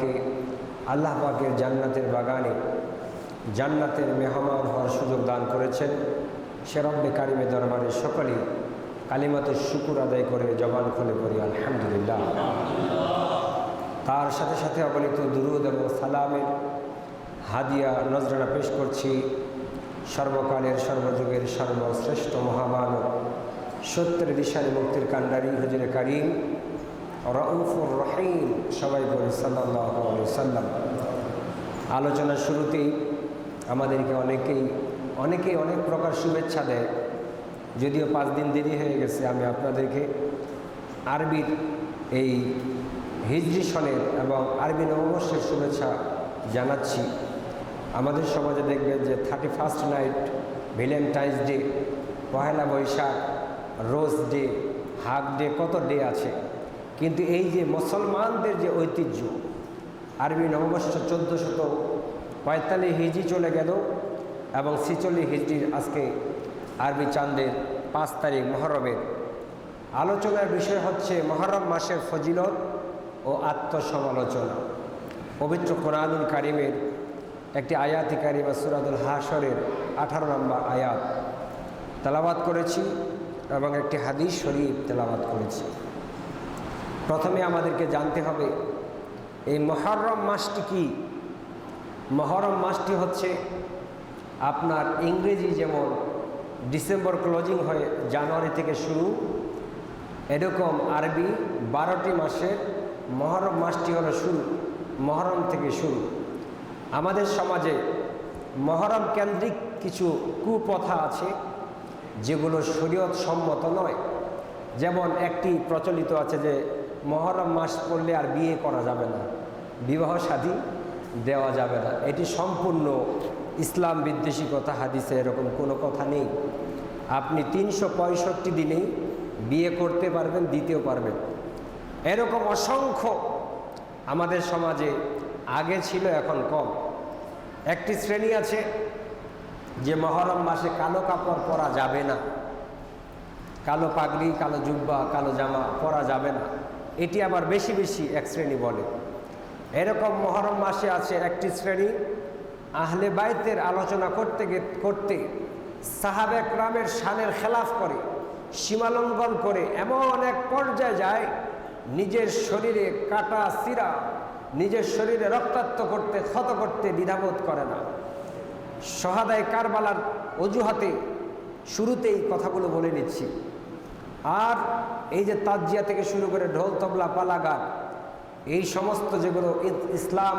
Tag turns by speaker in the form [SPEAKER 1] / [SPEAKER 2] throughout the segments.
[SPEAKER 1] আমাদেরকে আল্লাহ পাকের জান্নাতের বাগানে জান্নাতের মেহমান হওয়ার সুযোগ দান করেছেন। সে রব্বে কারিমে দরবারে সকলেই কালিমাতের শুকুর আদায় করে, জবান খুলে পড়ি আলহামদুলিল্লাহ। তার সাথে সাথে অগণিত দুরুদ এবং সালামের হাদিয়া নজরানা পেশ করছি। সর্বকালের, সর্বযুগের সর্বশ্রেষ্ঠ মহামানব, সত্যের দিশারি মুক্তির কান্ডারি হুজুরে কারিম। রউফুর রহিম সবাই বলি সাল্লাম আলোচনার শুরুতেই আমাদেরকে অনেকেই অনেকেই অনেক প্রকার শুভেচ্ছা দেয়। যদিও পাঁচ দিন দেরি হয়ে গেছে, আমি আপনাদেরকে আরবির এই হিজরি সনের এবং আরবি নববর্ষের শুভেচ্ছা জানাচ্ছি। আমাদের সমাজে দেখবেন যে thirty first night, Valentine's day, Pohela Boishakh, rose day, half day, কত ডে আছে? কিন্তু এই যে মুসলমানদের যে ঐতিহ্য, আরবি নববর্ষ চোদ্দ শত পঁয়তাল্লিশ হিজি চলে গেল এবং ছিচল্লিশ হিজড়ির আজকে আরবি চাঁদের পাঁচ তারিখ মহরমের। আলোচনার বিষয় হচ্ছে মহরম মাসের ফজিলত ও আত্মসমালোচনা। পবিত্র কোরআনুল কারিমের একটি আয়াতি কারিমা সুরাদুল হাসরের আঠারো নম্বর আয়াত। তেলাবাত করেছি এবং একটি হাদিস শরীফ তেলাবাত করেছি। প্রথমে আমাদেরকে জানতে হবে, এই মহরম মাসটি কি? মহরম মাসটি হচ্ছে আপনার ইংরেজি যেমন ডিসেম্বর ক্লোজিং হয়ে জানুয়ারি থেকে শুরু, এরকম আরবি বারোটি মাসের মহরম মাসটি হলো শুরু, মহরম থেকে শুরু। আমাদের সমাজে মহরম কেন্দ্রিক কিছু কুপ্রথা আছে যেগুলো শরীয়ত সম্মত নয়। যেমন একটি প্রচলিত আছে যে মহরম মাস পড়লে আর বিয়ে করা যাবে না। বিবাহ সাদী দেওয়া যাবে না। এটি সম্পূর্ণ ইসলাম বিদ্বেষী কথা, হাদিসে এরকম কোনো কথা নেই। আপনি তিনশো পঁয়ষট্টি দিনেই বিয়ে করতে পারবেন দিতেও পারবেন। এরকম অসংখ্য আমাদের সমাজে আগে ছিল, এখন কম। একটি শ্রেণি আছে যে মহরম মাসে কালো কাপড় পরা যাবে না। কালো পাগড়ি, কালো জুব্বা, কালো জামা পরা যাবে না। এটি আবার বেশি বেশি এক শ্রেণি বলে। এরকম মহরম মাসে আছে একটি শ্রেণি। আহলে বাইতের আলোচনা করতে করতে সাহাবেক রামের শানের খেলাফ করে, সীমালঙ্ঘন করে এমন এক পর্যায়ে যায়, নিজের শরীরে কাটা সিরা নিজের শরীরে রক্তাক্ত করতে, ক্ষত করতে দ্বিধাবোধ করে না। সহাদায় কারবালার অজুহাতে শুরুতেই কথাগুলো বলে নিচ্ছি। আর এই যে তাজিয়া থেকে শুরু করে ঢোল, তবলা, পালাগান, এই সমস্ত যেগুলো ইসলাম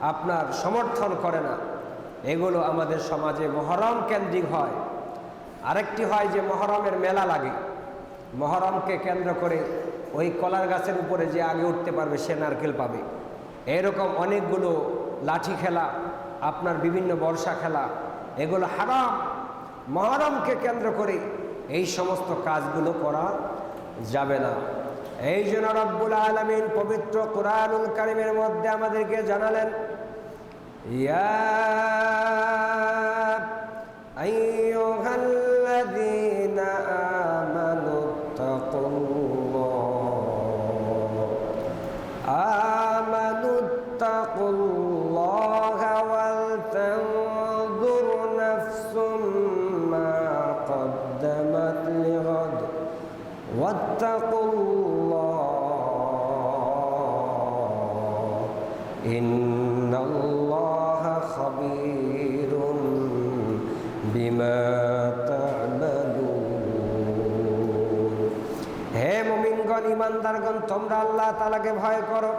[SPEAKER 1] আপনার সমর্থন করে না, এগুলো আমাদের সমাজে মহরম কেন্দ্রিক হয়। আরেকটি হয় যে মহরমের মেলা লাগে। মহরমকে কেন্দ্র করে ওই কলার গাছের উপরে যে আগে উঠতে পারবে সে নারকেল পাবে। এরকম অনেকগুলো লাঠি খেলা, আপনার বিভিন্ন বর্ষা খেলা, এগুলো হারাম। মহরমকে কেন্দ্র করে এই সমস্ত কাজগুলো করা যাবে না। এই জন্য রব্বুল আলমিন পবিত্র কোরআনুল কারিমের মধ্যে আমাদেরকে জানালেন, ইয়া إن الله خبير بما تعملون হে মুমিনগণ ইমানদারগণ তোমরা আল্লাহ তালাকে ভয় করো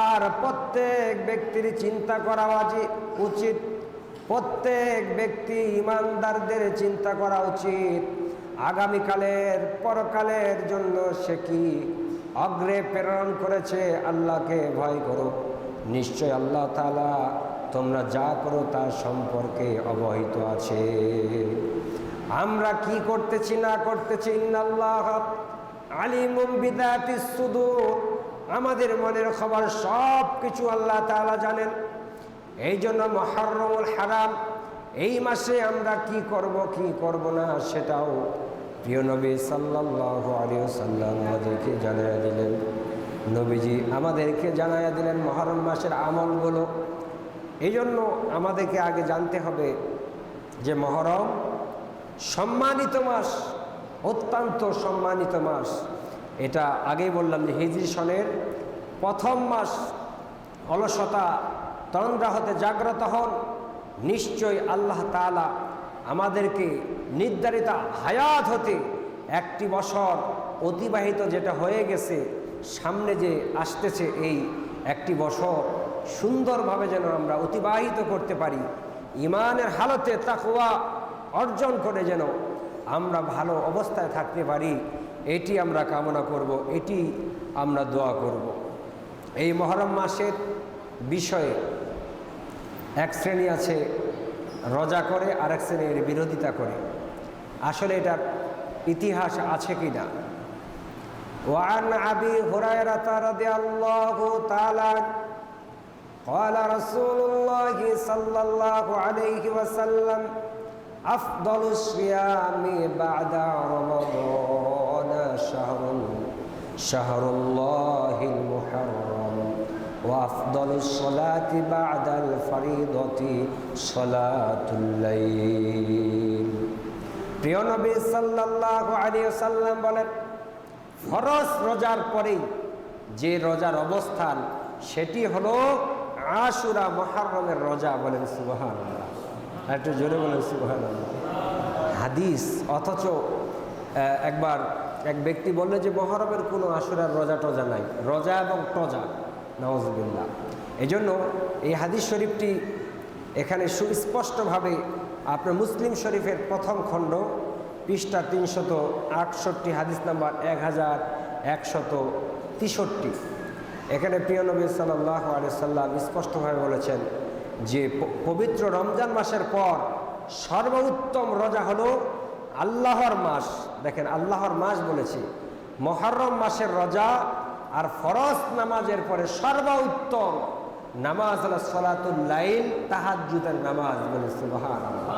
[SPEAKER 1] আর প্রত্যেক ব্যক্তির চিন্তা করা উচিত প্রত্যেক ব্যক্তি ইমানদারদের চিন্তা করা উচিত আগামীকালের পরকালের জন্য সে কি অগ্রে প্রেরণ করেছে আল্লাহকে ভয় করো নিশ্চয় আল্লাহ তালা তোমরা যা করো তার সম্পর্কে অবহিত আছে। আমরা কি করতেছি, না করতেছি? আমাদের মনের খবর সব কিছু আল্লাহ তাআলা জানেন। এই জন্য মহরমুল হারাম, এই মাসে আমরা কি করব কি করব না সেটাও প্রিয় নবী সাল্লাল্লাহু আলাইহি সাল্লাম আমাদেরকে জানিয়ে দিলেন। নবীজি আমাদেরকে জানাইয়া দিলেন মহরম মাসের আমলগুলো। এই জন্য আমাদেরকে আগে জানতে হবে যে মহরম সম্মানিত মাস, অত্যন্ত সম্মানিত মাস। এটা আগেই বললাম যে হিজরি সনের প্রথম মাস। অলসতা তন্দ্রা হতে জাগ্রত হন। নিশ্চয় আল্লাহ তালা আমাদেরকে নির্ধারিত হায়াত হতে একটি বছর অতিবাহিত যেটা হয়ে গেছে সামনে যে আসতেছে এই একটি বছর সুন্দরভাবে যেন আমরা অতিবাহিত করতে পারি। ইমানের হালতে তাকুয়া অর্জন করে যেন আমরা ভালো অবস্থায় থাকতে পারি, এটি আমরা কামনা করব, এটি আমরা দোয়া করব। এই মহরম মাসের বিষয়ে এক শ্রেণি আছে, রজা করে আর এক শ্রেণির বিরোধিতা করে। আসলে এটার ইতিহাস আছে কি না وعن أبي هريرة رضي الله تعالى عنه قال رسول الله صلى الله عليه وسلم أفضل الصيام بعد رمضان شهر شهر الله المحرم وأفضل الصلاة بعد الفريضة صلاة الليل প্রিয় নবী সাল্লাল্লাহু আলাইহি সাল্লাম বলেন ফরজ রোজার পরেই যে রোজার অবস্থান, সেটি হলো আশুরা মহারমের রোজা বলেন সুবহান একটু জোরে বলেন সুবহান হাদিস, অথচ একবার এক ব্যক্তি বলল যে মহরমের কোনো আশুরার রোজা টজা নাই, রোজা এবং টজা নওয়াজবিল্লা এই জন্য এই হাদিস শরীফটি এখানে সুস্পষ্টভাবে আপনার মুসলিম শরীফের প্রথম খণ্ড পৃষ্ঠা তিনশত আটষট্টি, হাদিস নাম্বার এক হাজার একশত তেষট্টি। এখানে প্রিয় নবী সাল্লাহ সাল্লাম স্পষ্টভাবে বলেছেন যে পবিত্র রমজান মাসের পর সর্বোত্তম রোজা হলো আল্লাহর মাস। দেখেন, আল্লাহর মাস বলেছি। মহরম মাসের রোজা আর ফরজ নামাজের পরে সর্বোত্তম নামাজ হলো সলাতুল লাইল, তাহাজ্জুদের নামাজ বলে, সুবহানাল্লাহ।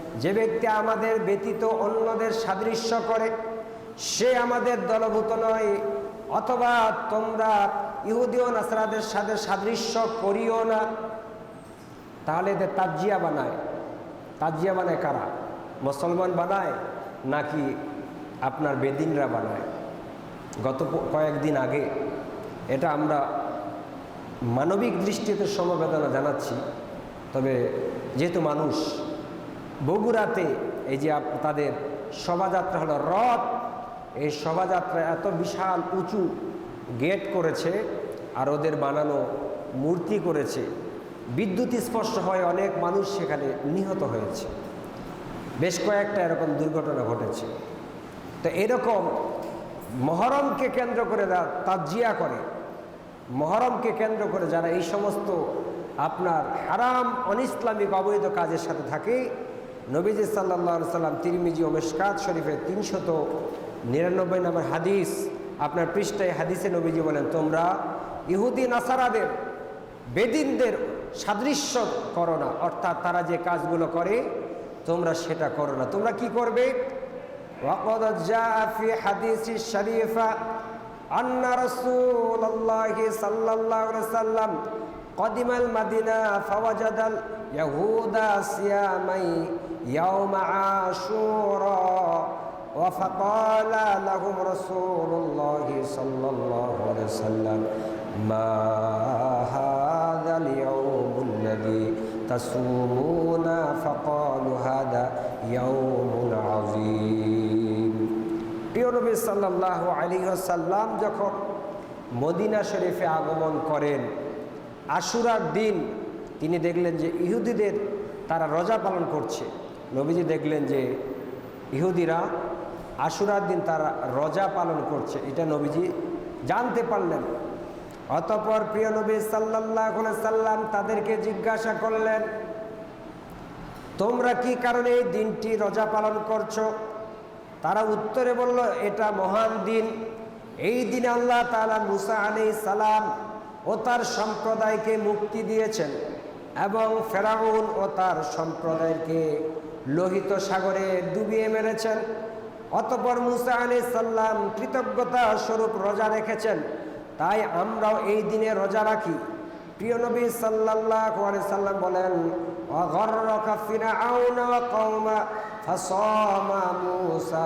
[SPEAKER 1] যে ব্যক্তি আমাদের ব্যতীত অন্যদের সাদৃশ্য করে, সে আমাদের দলভূত নয়, অথবা তোমরা ইহুদিও নাসরাদের সাথে সাদৃশ্য করিও না। তাহলে এদের তাজিয়া বানায়। তাজিয়া বানায় কারা? মুসলমান বানায় নাকি আপনার বেদিনরা বানায়? গত কয়েকদিন আগে এটা আমরা মানবিক দৃষ্টিতে সমবেদনা জানাচ্ছি, তবে যেহেতু মানুষ বগুড়াতে এই যে তাদের শোভাযাত্রা হলো রথ। এই শোভাযাত্রা এত বিশাল, উঁচু গেট করেছে আর ওদের বানানো মূর্তি করেছে। বিদ্যুৎ স্পর্শ হয়, অনেক মানুষ সেখানে নিহত হয়েছে। বেশ কয়েকটা এরকম দুর্ঘটনা ঘটেছে। তো এরকম মহরমকে কেন্দ্র করে তাজিয়া করে, মহরমকে কেন্দ্র করে যারা এই সমস্ত আপনার হারাম, অনিসলামিক, অবৈধ কাজের সাথে থাকে নবীজি সাল্লা সাল্লাম তিরমিজি ওমেশকাত শরীফের তিনশত নিরানব্বই নম্বর হাদিস, আপনার পৃষ্ঠায় হাদিসে নবীজি বলেন, তোমরা ইহুদি, নাসারাদের, বেদিনদের সাদৃশ্য করো না অর্থাৎ তারা যে কাজগুলো করে, তোমরা সেটা করো না। তোমরা কি করবে? শরীফা আন্না রসুল সাল্লাম الشريفة أن رسول الله صلى الله عليه وسلم قدم المدينة فوجد اليهود صياما يوم عاشوراء وفقال لهم رسول الله صلى الله عليه وسلم ما هذا اليوم الذي تصومون فقالوا هذا يوم عظيم প্রিয় নবী সাল্লাহ আলী সাল্লাম যখন মদিনা শরীফে আগমন করেন আশুরার দিন তিনি দেখলেন যে ইহুদিদের তারা রোজা পালন করছে। নবীজি দেখলেন যে ইহুদিরা আশুরার দিন তারা রোজা পালন করছে। এটা নবীজি জানতে পারলেন। অতপর প্রিয় নবী সাল্লাহ সাল্লাম তাদেরকে জিজ্ঞাসা করলেন, তোমরা কি কারণে এই দিনটি রোজা পালন করছ? তারা উত্তরে বলল, এটা মহান দিন। এই দিনে আল্লাহ তালা মুসা আলি সালাম ও তার সম্প্রদায়কে মুক্তি দিয়েছেন এবং ফেরাউন ও তার সম্প্রদায়কে লোহিত সাগরে ডুবিয়ে মেরেছেন। অতপর মুসা আলি সাল্লাম কৃতজ্ঞতা স্বরূপ রোজা রেখেছেন। তাই আমরাও এই দিনে রোজা রাখি। প্রিয় নবী আলাইহি সাল্লাম বলেন ওয়াগররাকা ফিরআউন ওয়া কওমা, ফাসামা মূসা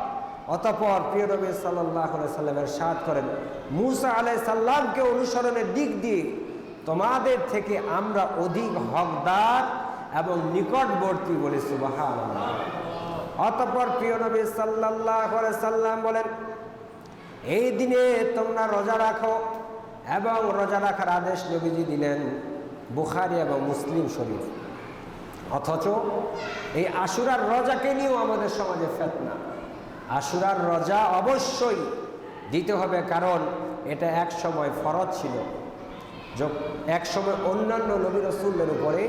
[SPEAKER 1] অতপর প্রিয় নবী সাল্লাহ সাল্লামের সাথ করেন, মুসা আলাই সাল্লামকে অনুসরণের দিক দিয়ে তোমাদের থেকে আমরা অধিক হকদার এবং নিকটবর্তী বলে সুবাহ অতপর প্রিয় নবী সাল্লাহ সাল্লাম বলেন, এই দিনে তোমরা রোজা রাখো এবং রোজা রাখার আদেশ নবীজি দিলেন বুখারি এবং মুসলিম শরীফ। অথচ এই আশুরার রজাকে নিয়েও আমাদের সমাজে ফেতনা। আশুরার রজা অবশ্যই দিতে হবে, কারণ এটা এক সময় ফরজ ছিল। এক সময় অন্যান্য নবী রসুলের উপরে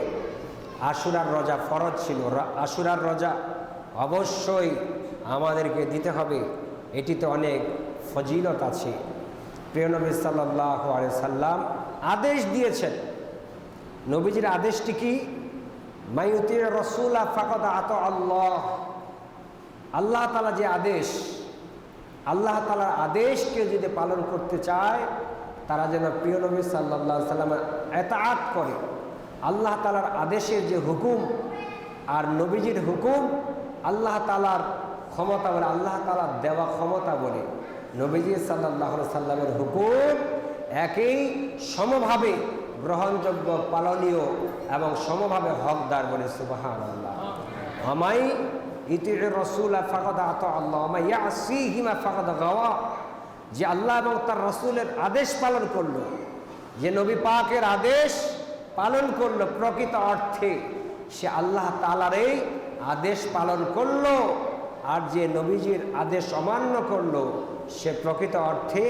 [SPEAKER 1] আশুরার রজা ফরজ ছিল। আশুরার রজা অবশ্যই আমাদেরকে দিতে হবে। এটিতে অনেক ফজিলত আছে। প্রিয় নবী সাল্লাহ সাল্লাম আদেশ দিয়েছেন। নবীজির আদেশটি কি? মায়ুতি রসুল্লাহ ফাকদ আত আল্লাহ। আল্লাহ তালা যে আদেশ, আল্লাহ তালার আদেশকে যদি পালন করতে চায়, তারা যেন প্রিয় নবী সাল্লাহ সাল্লামের এতাআত করে। আল্লাহ তালার আদেশের যে হুকুম আর নবীজির হুকুম, আল্লাহ তালার ক্ষমতা বলে, আল্লাহ তালার দেওয়া ক্ষমতা বলে নবীজি সাল্লাহ সাল্লামের হুকুম একই সমভাবে গ্রহণযোগ্য, পালনীয় এবং সমভাবে হকদার বলে সুবাহান আল্লাহ আমাই রসুল আল্লাহ গাওয়া। যে আল্লাহ এবং তার রসুলের আদেশ পালন করল, যে নবী পাকের আদেশ পালন করল প্রকৃত অর্থে, সে আল্লাহ তালার এই আদেশ পালন করল, আর যে নবীজির আদেশ অমান্য করল, সে প্রকৃত অর্থে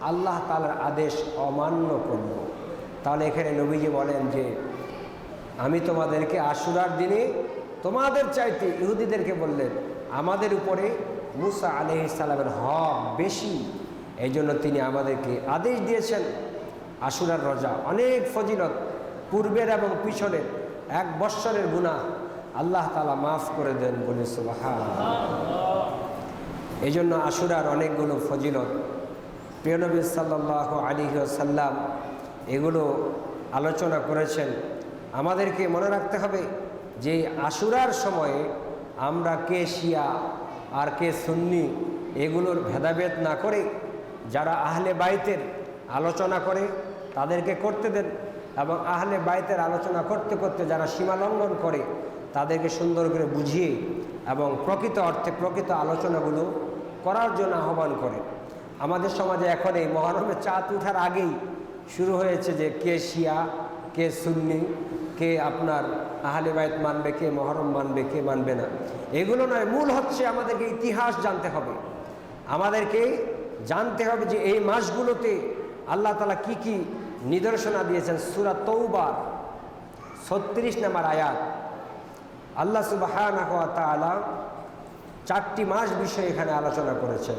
[SPEAKER 1] আল্লাহ তালার আদেশ অমান্য করল। তাহলে এখানে নবীজি বলেন যে, আমি তোমাদেরকে আশুরার দিনে তোমাদের চাইতে ইহুদিদেরকে বললেন, আমাদের উপরে মুসা আলহ ইসালামের হক বেশি। এই জন্য তিনি আমাদেরকে আদেশ দিয়েছেন, আশুরার রজা। অনেক ফজিলত, পূর্বের এবং পিছনের এক বৎসরের গুণা আল্লাহ তালা মাফ করে দেন বলে সুবাহা এই জন্য আশুরার অনেকগুলো ফজিলত প্রিয়নবী সাল্লাহ আলী সাল্লাম এগুলো আলোচনা করেছেন। আমাদেরকে মনে রাখতে হবে যে আশুরার সময়ে আমরা কে শিয়া আর কে সুন্নি এগুলোর ভেদাভেদ না করে যারা আহলে বাইতের আলোচনা করে তাদেরকে করতে দেন এবং আহলে বাইতের আলোচনা করতে করতে যারা সীমা লঙ্ঘন করে তাদেরকে সুন্দর করে বুঝিয়ে এবং প্রকৃত অর্থে প্রকৃত আলোচনাগুলো করার জন্য আহ্বান করে। আমাদের সমাজে এখন এই মহরমের চাঁদ উঠার আগেই শুরু হয়েছে যে কে শিয়া কে সুন্নি, কে আপনার আহলে বাইত মানবে, কে মহরম মানবে, কে মানবে না। এগুলো নয়, মূল হচ্ছে আমাদেরকে ইতিহাস জানতে হবে। আমাদেরকে জানতে হবে যে এই মাসগুলোতে আল্লাহ তালা কি কি নিদর্শনা দিয়েছেন। সুরা তৌবার ছত্রিশ নাম্বার আয়াত। আল্লাহ সুবাহ চারটি মাস বিষয়ে এখানে আলোচনা করেছেন।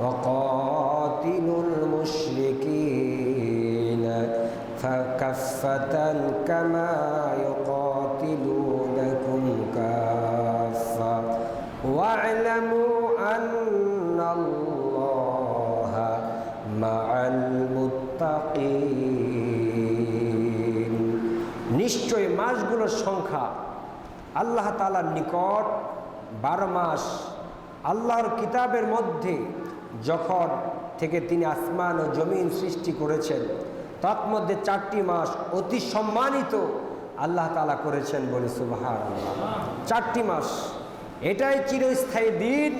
[SPEAKER 1] وقاتلوا المشركين فكفة كما يقاتلونكم كافة واعلموا أن الله مع المتقين নিশ্চয় মাসগুলোর সংখ্যা আল্লাহ তালার নিকট বারো মাস আল্লাহর কিতাবের মধ্যে যখন থেকে তিনি আসমান ও জমিন সৃষ্টি করেছেন তৎমধ্যে চারটি মাস অতি সম্মানিত আল্লাহ তালা করেছেন বলে সুবাহার চারটি মাস। এটাই চিরস্থায়ী দিন,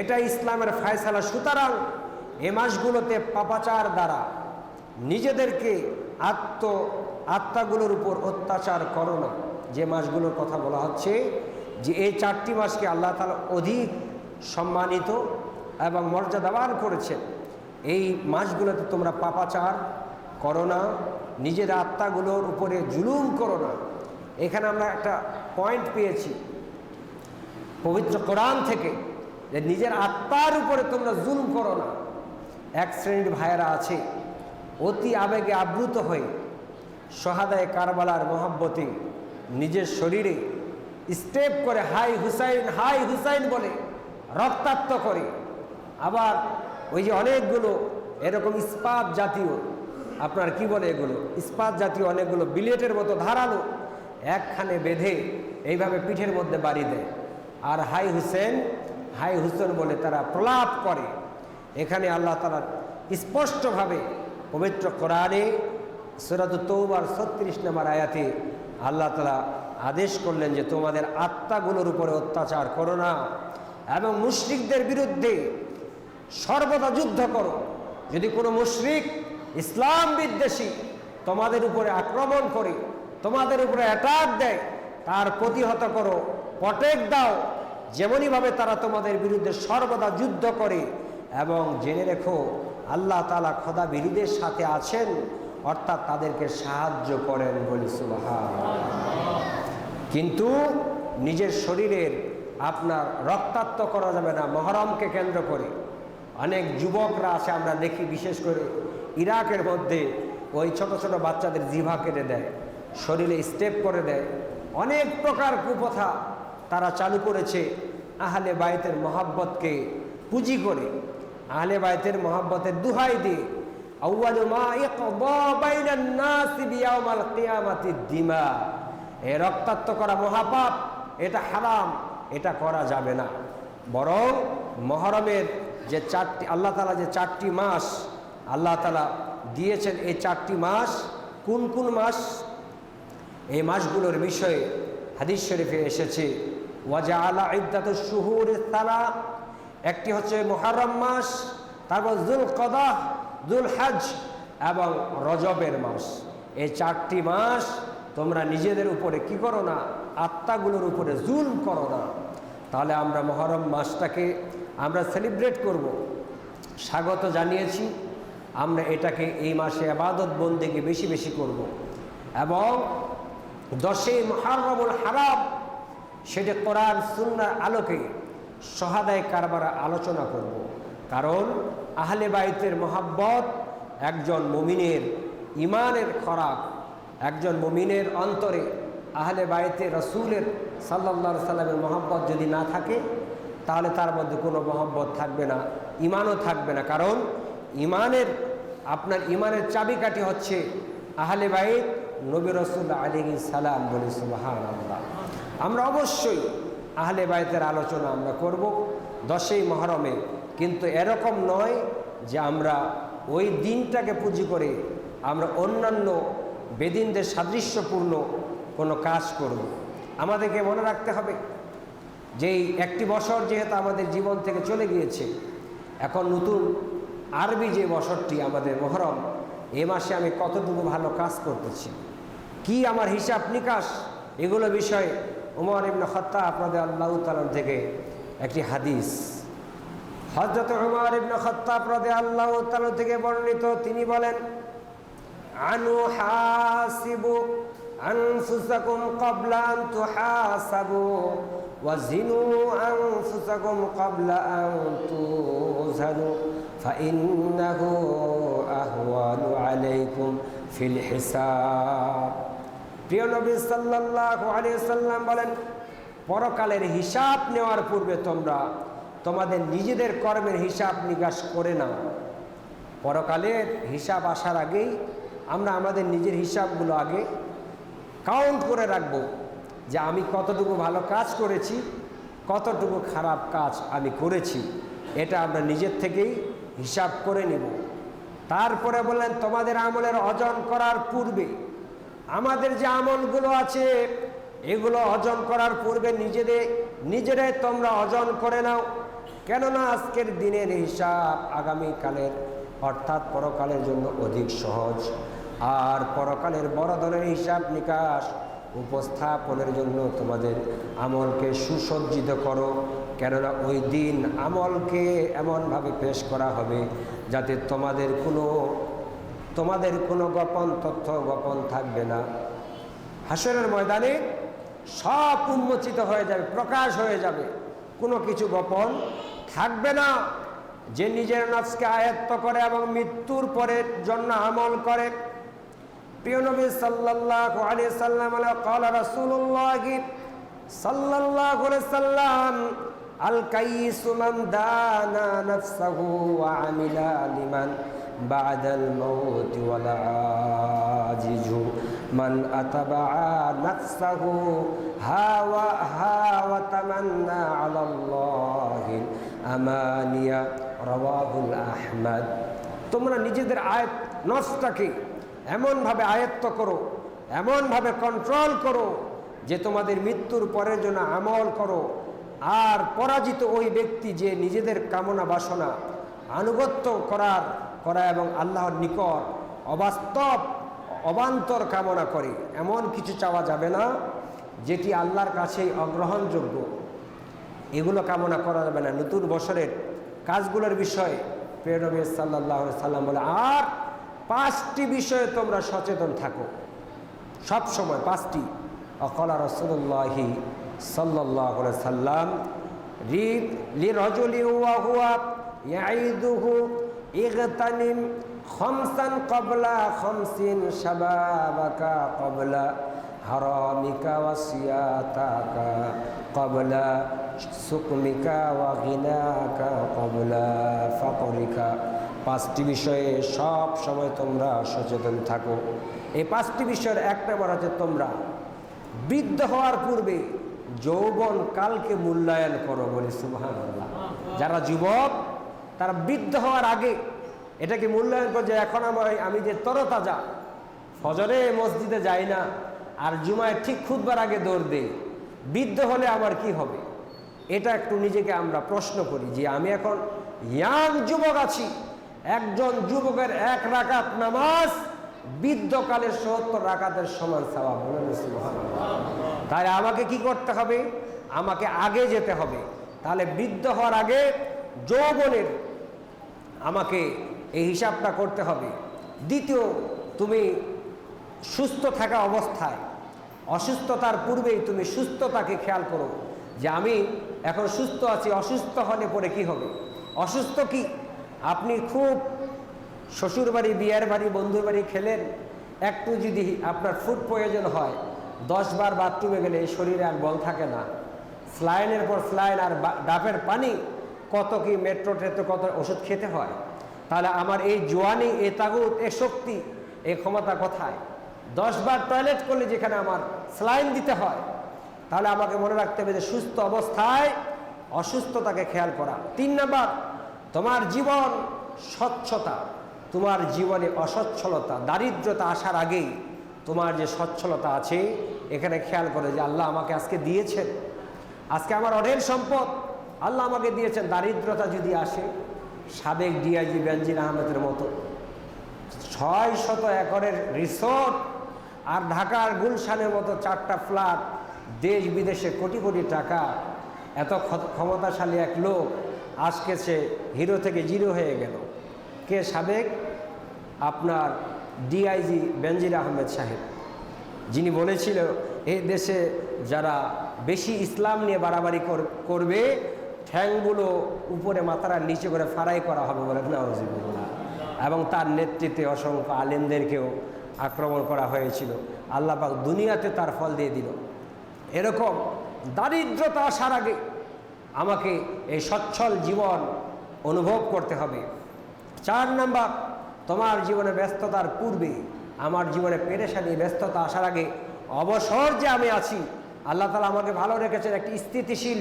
[SPEAKER 1] এটাই ইসলামের ফায়সালা। সুতরাং এ মাসগুলোতে পাপাচার দ্বারা নিজেদেরকে আত্ম, আত্মাগুলোর উপর অত্যাচার করো না। যে মাসগুলোর কথা বলা হচ্ছে যে এই চারটি মাসকে আল্লাহ তালা অধিক সম্মানিত এবং মর্যাদাবান করেছেন এই মাসগুলোতে তোমরা পাপাচার করো না, নিজের আত্মাগুলোর উপরে জুলুম করো না। এখানে আমরা একটা পয়েন্ট পেয়েছি। পবিত্র কোরআন থেকে যে নিজের আত্মার উপরে তোমরা জুলুম করো না। এক শ্রেণির ভাইয়েরা আছে, অতি আবেগে আবৃত হয়ে সহাদায় কারবালার মহাব্বতে নিজের শরীরে স্টেপ করে হাই হুসাইন হাই হুসাইন বলে রক্তাক্ত করে। আবার ওই যে অনেকগুলো, এরকম ইস্পাত জাতীয়, আপনার কি বলে এগুলো? ইস্পাত জাতীয় অনেকগুলো বিলেটের মতো ধারালো, একখানে বেঁধে এইভাবে পিঠের মধ্যে বাড়ি দেয়। আর হাই হুসেন হাই হুসেন বলে তারা প্রলাপ করে। এখানে আল্লাহ তালা স্পষ্টভাবে পবিত্র কোরআনে সুরাত তৌবার ছত্রিশ নম্বর আয়াতে আল্লাহ তালা আদেশ করলেন যে, তোমাদের আত্মাগুলোর উপরে অত্যাচার করো না এবং মুশরিকদের বিরুদ্ধে সর্বদা যুদ্ধ করো। যদি কোনো মুশরিক ইসলাম বিদ্বেষী তোমাদের উপরে আক্রমণ করে, তোমাদের উপরে অ্যাটাক দেয়, তার প্রতিহত করো পটেক দাও, যেমনইভাবে তারা তোমাদের বিরুদ্ধে সর্বদা যুদ্ধ করে এবং জেনে রেখো, আল্লাহ তালা খোদা বিরুদ্ধের সাথে আছেন, অর্থাৎ তাদেরকে সাহায্য করেন বলি কিন্তু নিজের শরীরের আপনার রক্তাক্ত করা যাবে না, মহরমকে কেন্দ্র করে। অনেক যুবকরা আছে, আমরা দেখি বিশেষ করে ইরাকের মধ্যে ওই ছোট ছোট বাচ্চাদের জিভা কেটে দেয়, শরীরে স্টেপ করে দেয়। অনেক প্রকার কুপথা তারা চালু করেছে আহলে বায়তের মহাব্বতকে পুঁজি করে। আহলে বায়তের মহাব্বতের দুহাই দিয়ে দিমা। রক্তাক্ত করা মহাপাপ, এটা হারাম, এটা করা যাবে না। বরং মহরমের যে চারটি, আল্লাহ তালা যে চারটি মাস, আল্লাহ তালা দিয়েছেন এই চারটি মাস, কোন কোন মাস? এই মাসগুলোর বিষয়ে হাদিস শরীফে এসেছে ওয়াজা আলা ইদ্দাত শুহুর তালা একটি হচ্ছে মোহারম মাস, তারপর জুল কদাহ জুল হাজ এবং রজবের মাস। এই চারটি মাস তোমরা নিজেদের উপরে কি করো না, আত্মাগুলোর উপরে জুল করো না। তাহলে আমরা মহরম মাসটাকে আমরা সেলিব্রেট করব স্বাগত জানিয়েছি, আমরা এটাকে এই মাসে আবাদত বন্দেকে বেশি বেশি করব এবং দশই মহারমুল হারাব সেটা কোরআন সুন্নার আলোকে সহাদায় কারবারা আলোচনা করব। কারণ আহলে বাইতের মহাব্বত একজন মমিনের ইমানের খরাক, একজন মমিনের অন্তরে আহলে বাইতে রসুলের সাল্লা সাল্লামের মহাব্বত যদি না থাকে তাহলে তার মধ্যে কোনো মহব্বত থাকবে না, ইমানও থাকবে না। কারণ ইমানের, আপনার ইমানের চাবিকাঠি হচ্ছে আহলে বাইত নবী রসুল আলী সালাম বলি সুবাহান আল্লাহ আমরা অবশ্যই আহলে বাইতের আলোচনা আমরা করব দশই মহরমে। কিন্তু এরকম নয় যে আমরা ওই দিনটাকে পুঁজি করে আমরা অন্যান্য বেদিনদের সাদৃশ্যপূর্ণ কোনো কাজ করব। আমাদেরকে মনে রাখতে হবে যেই একটি বছর যেহেতু আমাদের জীবন থেকে চলে গিয়েছে, এখন নতুন আরবি যে বছরটি আমাদের মহরম, এ মাসে আমি কতটুকু ভালো কাজ করতেছি? কি আমার হিসাব নিকাশ? এগুলো বিষয়ে উমর ইবনে খত্তা আপনাদের আল্লাহ তালন থেকে একটি হাদিস। হজরত উমর ইবনে খত্তা আপনাদের আল্লাহ তালন থেকে বর্ণিত, তিনি বলেন, আনু হাসিবু আনফুসাকুম কবলান তুহাসাবু। وزنوا أنفسكم قبل أن توزنوا فإنه أهوان عليكم في الحساب প্রিয় নবী সাল্লাল্লাহু আলাইহি সাল্লাম বলেন পরকালের হিসাব নেওয়ার পূর্বে তোমরা তোমাদের নিজেদের কর্মের হিসাব নিকাশ করে নাও পরকালের হিসাব আসার আগেই আমরা আমাদের নিজের হিসাবগুলো আগে কাউন্ট করে রাখব যে আমি কতটুকু ভালো কাজ করেছি, কতটুকু খারাপ কাজ আমি করেছি, এটা আমরা নিজের থেকেই হিসাব করে নেব। তারপরে বললেন, তোমাদের আমলের অর্জন করার পূর্বে, আমাদের যে আমলগুলো আছে, এগুলো অর্জন করার পূর্বে নিজেদের, নিজেরাই তোমরা অর্জন করে নাও। কেননা আজকের দিনের হিসাব আগামীকালের, অর্থাৎ পরকালের জন্য অধিক সহজ। আর পরকালের বড় ধরনের হিসাব নিকাশ উপস্থাপনের জন্য তোমাদের আমলকে সুসজ্জিত করো। কেননা ওই দিন আমলকে এমনভাবে পেশ করা হবে যাতে তোমাদের কোনো তোমাদের কোনো গোপন তথ্য গোপন থাকবে না। হাসরের ময়দানে সব উন্মোচিত হয়ে যাবে, প্রকাশ হয়ে যাবে। কোনো কিছু গোপন থাকবে না। যে নিজের নফসকে আয়ত্ত করে এবং মৃত্যুর পরে জন্য আমল করে প্রিয় নবী সাল্লাল্লাহু সাল্লাম আলা ক্বালা রাসূলুল্লাহ সাল্লাল্লাহু আলাইহি সাল্লাম আল কাইসু মান দানা নাফসাহু ওয়া আমিলা লিমান বাদাল মাউত ওয়াল আজিজু মান আতাবা নাফসাহু হাওয়া হাওয়া তামান্না আলাল্লাহি আমানিয়া, রাওয়াহুল আহমদ। তোমরা নিজেদের আয়াত নফসটাকে এমনভাবে আয়ত্ত করো, এমনভাবে কন্ট্রোল করো যে তোমাদের মৃত্যুর পরের জন্য আমল করো। আর পরাজিত ওই ব্যক্তি যে নিজেদের কামনা বাসনা আনুগত্য করার, করা এবং আল্লাহর নিকট অবাস্তব, অবান্তর কামনা করে, এমন কিছু চাওয়া যাবে না যেটি আল্লাহর কাছেই অগ্রহণযোগ্য। এগুলো কামনা করা যাবে না। নতুন বছরের কাজগুলোর বিষয়ে প্রিয় নবী সাল্লাহ সাল্লাম বলে, আর পাঁচটি বিষয়ে তোমরা সচেতন থাকো। সব সময় পাঁচটি। অকলা রসুল্লাহি সাল্লাহ সাল্লাম রিদ লি রজলি ইয়াইদুহু কবলা খমসিন কবলা কবলা ওয়া কবলা ফাকরিকা পাঁচটি বিষয়ে সব সময় তোমরা সচেতন থাকো। এই পাঁচটি বিষয়ের এক নম্বর হচ্ছে তোমরা, বৃদ্ধ হওয়ার পূর্বে যৌবন কালকে মূল্যায়ন করো বলে সুবহান যারা যুবক, তারা বৃদ্ধ হওয়ার আগে এটাকে মূল্যায়ন করে যে এখন আমার আমি যে তরতাজা, ফজরে মসজিদে যাই না, আর জুমায় ঠিক খুদবার আগে দৌড় দেই, বৃদ্ধ হলে আমার কি হবে? এটা একটু নিজেকে আমরা প্রশ্ন করি যে আমি এখন ইয়াং যুবক আছি একজন যুবকের এক রাকাত নামাজ বৃদ্ধকালের সত্তর রাকাতের সমান বলে তাই আমাকে কি করতে হবে? আমাকে আগে যেতে হবে। তাহলে বৃদ্ধ হওয়ার আগে যৌবনের আমাকে এই হিসাবটা করতে হবে। দ্বিতীয়, তুমি সুস্থ থাকা অবস্থায়, অসুস্থতার পূর্বেই তুমি সুস্থতাকে খেয়াল করো যে আমি এখন সুস্থ আছি, অসুস্থ হলে পরে কি হবে? অসুস্থ কি? আপনি খুব শ্বশুর বাড়ি, বিয়ের বাড়ি, বন্ধুর বাড়ি খেলেন, একটু যদি আপনার ফুড প্রয়োজন হয়, দশ বার বাথরুমে গেলে এই শরীরে আর বল থাকে না। স্লাইনের পর স্লাইন আর ডাবের পানি, কত কি মেট্রো টেট্রো কত ওষুধ খেতে হয়? তাহলে আমার এই জোয়ানি এ তাগুত এ শক্তি এ ক্ষমতা কোথায়? দশ বার টয়লেট করলে যেখানে আমার স্লাইন দিতে হয়, তাহলে আমাকে মনে রাখতে হবে যে সুস্থ অবস্থায় অসুস্থতাকে খেয়াল করা। তিন নাম্বার তোমার জীবন স্বচ্ছতা, তোমার জীবনে অসচ্ছলতা, দারিদ্রতা আসার আগেই তোমার যে সচ্ছলতা আছে, এখানে খেয়াল করে যে আল্লাহ আমাকে আজকে দিয়েছেন। আজকে আমার অঢেল সম্পদ, আল্লাহ আমাকে দিয়েছেন। দারিদ্রতা যদি আসে, সাবেক ডিআইজি বেনজির আহমেদের মতো ছয় শত একরের রিসোর্ট আর ঢাকার গুলশানের মতো চারটা ফ্ল্যাট দেশ বিদেশে কোটি কোটি টাকা, এত ক্ষমতাশালী এক লোক আজকে সে হিরো থেকে জিরো হয়ে গেল। কে সাবেক? আপনার ডিআইজি বেনজির আহমেদ সাহেব। যিনি বলেছিল এই দেশে যারা বেশি ইসলাম নিয়ে বাড়াবাড়ি কর- করবে, ঠ্যাংগুলো উপরে মাথার নিচে করে ফারাই করা হবে বলে নাউজিবুল্লাহ এবং তার নেতৃত্বে অসংখ্য আলেমদেরকেও আক্রমণ করা হয়েছিল। আল্লাহ পাক দুনিয়াতে তার ফল দিয়ে দিল। এরকম দারিদ্রতা আসার আগে আমাকে এই সচ্ছল জীবন অনুভব করতে হবে। চার নাম্বার, তোমার জীবনে ব্যস্ততার পূর্বে আমার জীবনে পেরেশানি, ব্যস্ততা আসার আগে অবসর যে আমি আছি, আল্লাহ তালা আমাকে ভালো রেখেছেন, একটি স্থিতিশীল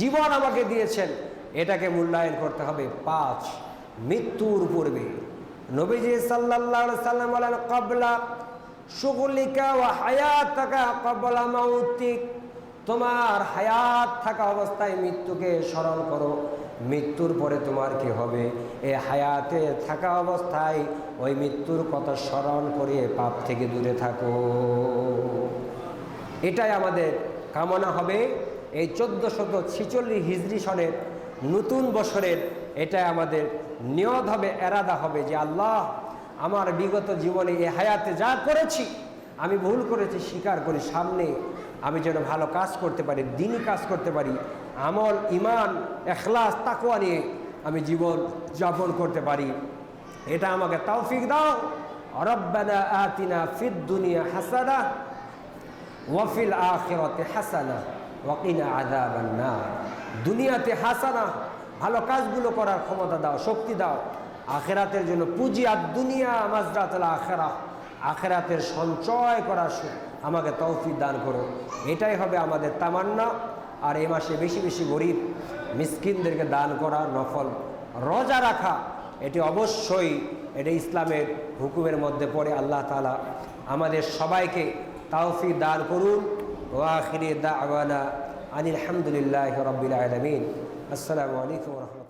[SPEAKER 1] জীবন আমাকে দিয়েছেন, এটাকে মূল্যায়ন করতে হবে পাঁচ মৃত্যুর পূর্বে। নবীজি আলাইহি সাল্লাম কবলা সুগলিকা ও হায়াত থাকা কবলা মাউতিক। তোমার হায়াত থাকা অবস্থায় মৃত্যুকে স্মরণ করো। মৃত্যুর পরে তোমার কি হবে? এ হায়াতে থাকা অবস্থায় ওই মৃত্যুর কথা স্মরণ করে পাপ থেকে দূরে থাকো। এটাই আমাদের কামনা হবে। এই চোদ্দ শত ছিচল্লিশ হিজড়ি সনের নতুন বছরের এটাই আমাদের নিয়ত হবে, এরাদা হবে যে আল্লাহ আমার বিগত জীবনে এ হায়াতে যা করেছি, আমি ভুল করেছি, স্বীকার করি। সামনে আমি যেন ভালো কাজ করতে পারি, দিনই কাজ করতে পারি, আমল ইমান এখলাস তাকুয়া নিয়ে আমি জীবন যাপন করতে পারি। এটা আমাকে তৌফিক দাও। রব্বানা আতিনা ফিদ দুনিয়া হাসানা ওয়াফিল আখিরাতে হাসানা ওয়াকিনা আযাবান নার। দুনিয়াতে হাসানা, ভালো কাজগুলো করার ক্ষমতা দাও, শক্তি দাও। আখেরাতের জন্য পুঁজি আর দুনিয়া মাজরাতুল আখেরা। আখেরাতের সঞ্চয় করার আমাকে তৌফিক দান করো। এটাই হবে আমাদের তামান্না। আর এ মাসে বেশি বেশি গরিব মিসকিনদেরকে দান করা নফল। রোজা রাখা, এটি অবশ্যই এটা ইসলামের হুকুমের মধ্যে পড়ে। আল্লাহ তালা আমাদের সবাইকে তাওফি দান করুন। ওয়াখিরি দা আওয়ানা আনিল হামদুলিল্লাহ রবিল আসসালামু আলাইকুম রহমতুল্লাহ।